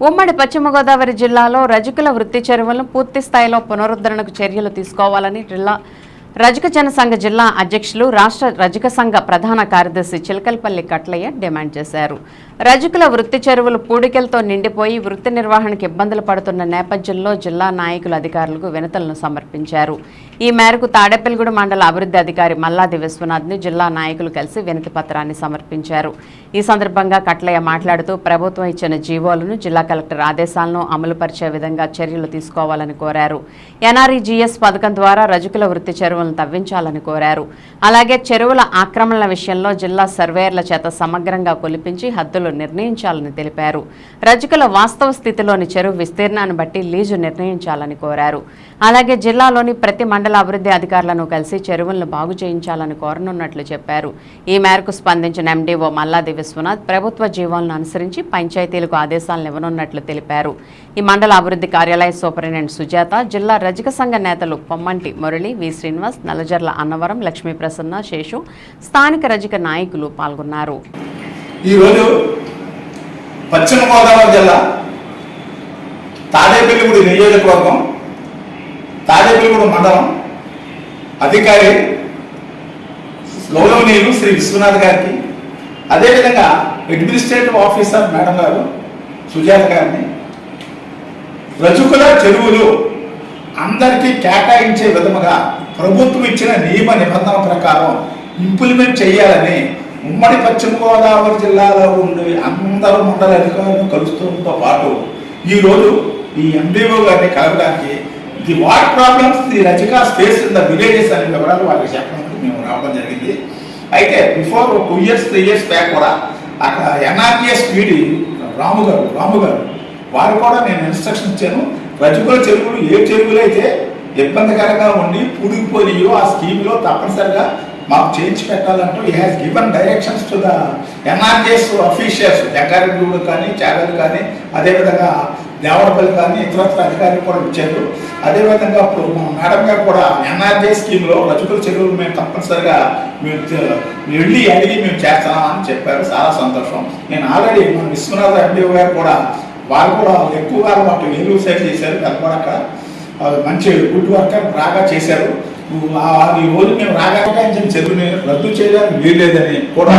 ఉమ్మడి పశ్చిమ గోదావరి జిల్లాలో రజకుల వృత్తి చెరువులను పూర్తి స్థాయిలో పునరుద్ధరణకు చర్యలు తీసుకోవాలని జిల్లా రజక జనసంఘ జిల్లా అధ్యక్షులు రాష్ట్ర రజక సంఘ ప్రధాన కార్యదర్శి చిలకల్పల్లి కట్లయ్య డిమాండ్ చేశారు. రజకుల వృత్తి చెరువులు పూడికలతో నిండిపోయి వృత్తి నిర్వహణకు ఇబ్బందులు పడుతున్న నేపథ్యంలో జిల్లా నాయకులు అధికారులకు వినతులను సమర్పించారు. ఈ మేరకు తాడేపల్లిగూడ మండల అభివృద్ధి అధికారి మల్లాది విశ్వనాథ్ని జిల్లా నాయకులు కలిసి వినతి పత్రాన్ని సమర్పించారు. ఈ సందర్భంగా కట్లయ్య మాట్లాడుతూ ప్రభుత్వం ఇచ్చిన జీవోలను జిల్లా కలెక్టర్ ఆదేశాలను అమలుపరిచే విధంగా చర్యలు తీసుకోవాలని కోరారు. ఎన్ఆర్ఈజీఎస్ పథకం ద్వారా రజకుల వృత్తి చెరువులను తవ్వించాలని కోరారు. అలాగే చెరువుల ఆక్రమణల విషయంలో జిల్లా సర్వేయర్ల చేత సమగ్రంగా కొలిపించి హద్దులు నిర్ణయించాలని తెలిపారు. రజకుల వాస్తవ స్థితిలోని చెరువు విస్తీర్ణాన్ని బట్టి లీజు నిర్ణయించాలని కోరారు. అలాగే జిల్లాలోని ప్రతి మండల అభివృద్ధి అధికారులను కలిసి చెరువులను బాగు చేయించాలని కోరనున్నట్లు చెప్పారు. ఈ మేరకు స్పందించిన ఎండీఓ మల్లాది విశ్వనాథ్ ప్రభుత్వ జీవాలను అనుసరించి పంచాయతీలకు ఆదేశాలను ఇవ్వనున్నట్లు తెలిపారు. ఈ మండల అభివృద్ధి కార్యాలయ సూపరింటెండెంట్ సుజాత జిల్లా రజక సంఘ నేతలు పొమ్మంటి మురళి వి. శ్రీనివాస్ నల్లజర్ల అన్నవరం లక్ష్మీ ప్రసన్న శేషు స్థానిక రజక నాయకులు పాల్గొన్నారు. ఈరోజు పశ్చిమ గోదావరి జిల్లా తాడేపల్లిగూడి నియోజకవర్గం తాడేపల్లిగూడి మండలం అధికారి గౌరవనీయులు శ్రీ విశ్వనాథ్ గారికి అదేవిధంగా అడ్మినిస్ట్రేటివ్ ఆఫీసర్ మేడం గారు సుజాత గారిని రజకుల చెరువులు అందరికీ కేటాయించే విధముగా ప్రభుత్వం ఇచ్చిన నియమ నిబంధన ప్రకారం ఇంప్లిమెంట్ చేయాలని ఉమ్మడి పశ్చిమ గోదావరి జిల్లాలో ఉండే అందరూ మండల అధికారులను కలుస్తుంతో పాటు ఈరోజు ఈ ఎండిఓ గారిని కలవడానికి the what problems the రజికా space in the villages అనే వివరాలు వాళ్ళకి చెప్పడానికి మేము రావడం జరిగింది. అయితే before two years three years back కూడా అక్కడ ఎన్ఆర్టీఎస్ పీడి రాము గారు రాము గారు వారు కూడా నేను ఇన్స్ట్రక్షన్ ఇచ్చాను. రజకుల చెరువులు ఏ చెరువులు అయితే ఇబ్బందికరంగా ఉండి పూడికిపోయినాయో ఆ స్కీమ్లో తప్పనిసరిగా మాకు చేయించి పెట్టాలంటూ ఈ has given directions to the NRJS officials Jaggareddy కానీ చాగల్ కానీ అదేవిధంగా దేవరపల్లి కానీ ఇతరత్ర అధికారులు కూడా ఇచ్చారు. అదేవిధంగా ఇప్పుడు మా మేడం గారు కూడా ఎన్ఆర్జే స్కీమ్లో రజకుల చెరువులు మేము తప్పనిసరిగా మేము వెళ్ళి అడిగి మేము చేస్తామని చెప్పారు. చాలా సంతోషం. నేను ఆల్రెడీ మన విశ్వనాథ్ ఎండిఓ గారు కూడా వారు కూడా ఎక్కువగా మాకు ఏలూరు సైడ్ చేశారు కనపడక. మంచి గుడ్ వర్కర్ బాగా చేశారు. ఈ రోజు మేము రాగా చెరువుని రద్దు చేయడానికి వీల్లేదని కూడా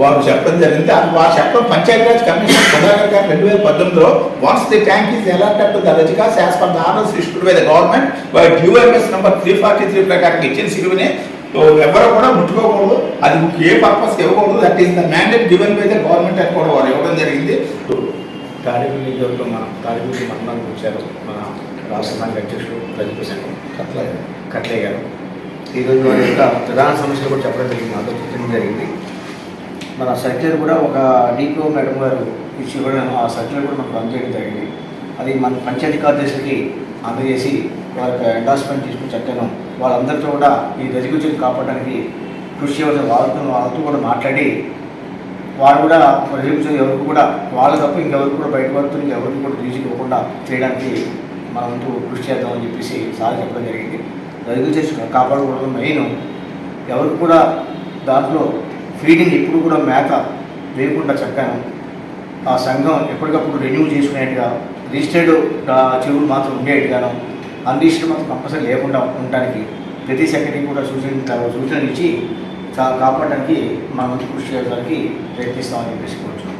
వారు చెప్పడం జరిగింది. అది వారు చెప్పడం పంచాయతీరాజ్ కమిషన్ సుధాకర్ గారు రెండు వేల పద్దెనిమిదిలో once the tank is elected to the రజికాస్ as per the orders issued by the government by డ్యూఎంఎస్ number three forty three ప్రకారం ఇచ్చిన సిరువుని ఎవరు కూడా ముట్టుకోకూడదు. అది ఏ పర్పస్ ఇవ్వకూడదు. That is the mandate given by the government అని కూడా వారు ఇవ్వడం జరిగింది. తాడిపల్లి నియోజకవర్గం మన తాడిపల్లి మండలానికి వచ్చారు మన రాష్ట్ర సంఘ అధ్యక్షుడు రజపు సంఘం కట్లయ్య గారు. ఈరోజు వారి యొక్క ప్రధాన సమస్యలు కూడా చెప్పడం జరిగింది. మాతో చెప్పడం జరిగింది. మన సర్క్యులర్ కూడా ఒక డిపిఓ మేడం గారు ఇచ్చి కూడా ఆ సర్క్యులర్ కూడా మనకు అందజేయడం జరిగింది. అది మన పంచాయతీ కార్యదర్శికి అందజేసి వారి యొక్క ఎండార్స్మెంట్ తీసుకుని చట్టాను వాళ్ళందరితో కూడా ఈ రజగుచ్చుని కాపాడడానికి కృషి చేయవలసిన వాళ్ళతో వాళ్ళతో కూడా మాట్లాడి వాళ్ళు కూడా ప్రజలు ఎవరికి కూడా వాళ్ళ తప్ప ఇంకెవరికి కూడా బయట పడుతుంది ఎవరికి కూడా తీసుకోకుండా ఇవ్వకుండా చేయడానికి మన వంతు కృషి చేద్దామని చెప్పేసి సార్ చెప్పడం జరిగింది. రైతు చేసి కాపాడుకోవడం మెయిన్. ఎవరికి కూడా దాంట్లో ఫీడింగ్ ఎప్పుడు కూడా మేత లేకుండా చెప్పాను ఆ సంఘం ఎప్పటికప్పుడు రెన్యూ చేసుకునేట్టుగా రిజిస్టర్డ్ చెరువులు మాత్రం ఉండేట్టుగాను అన్రిజిస్టర్డ్ మాత్రం కంపల్సరీ లేకుండా ఉండడానికి ప్రతి సెక్రటరీ కూడా సూచన సూచనలు ఇచ్చి కాపాడడానికి మనం కృషి చేయడానికి ప్రయత్నిస్తామని చెప్పేసి కూడా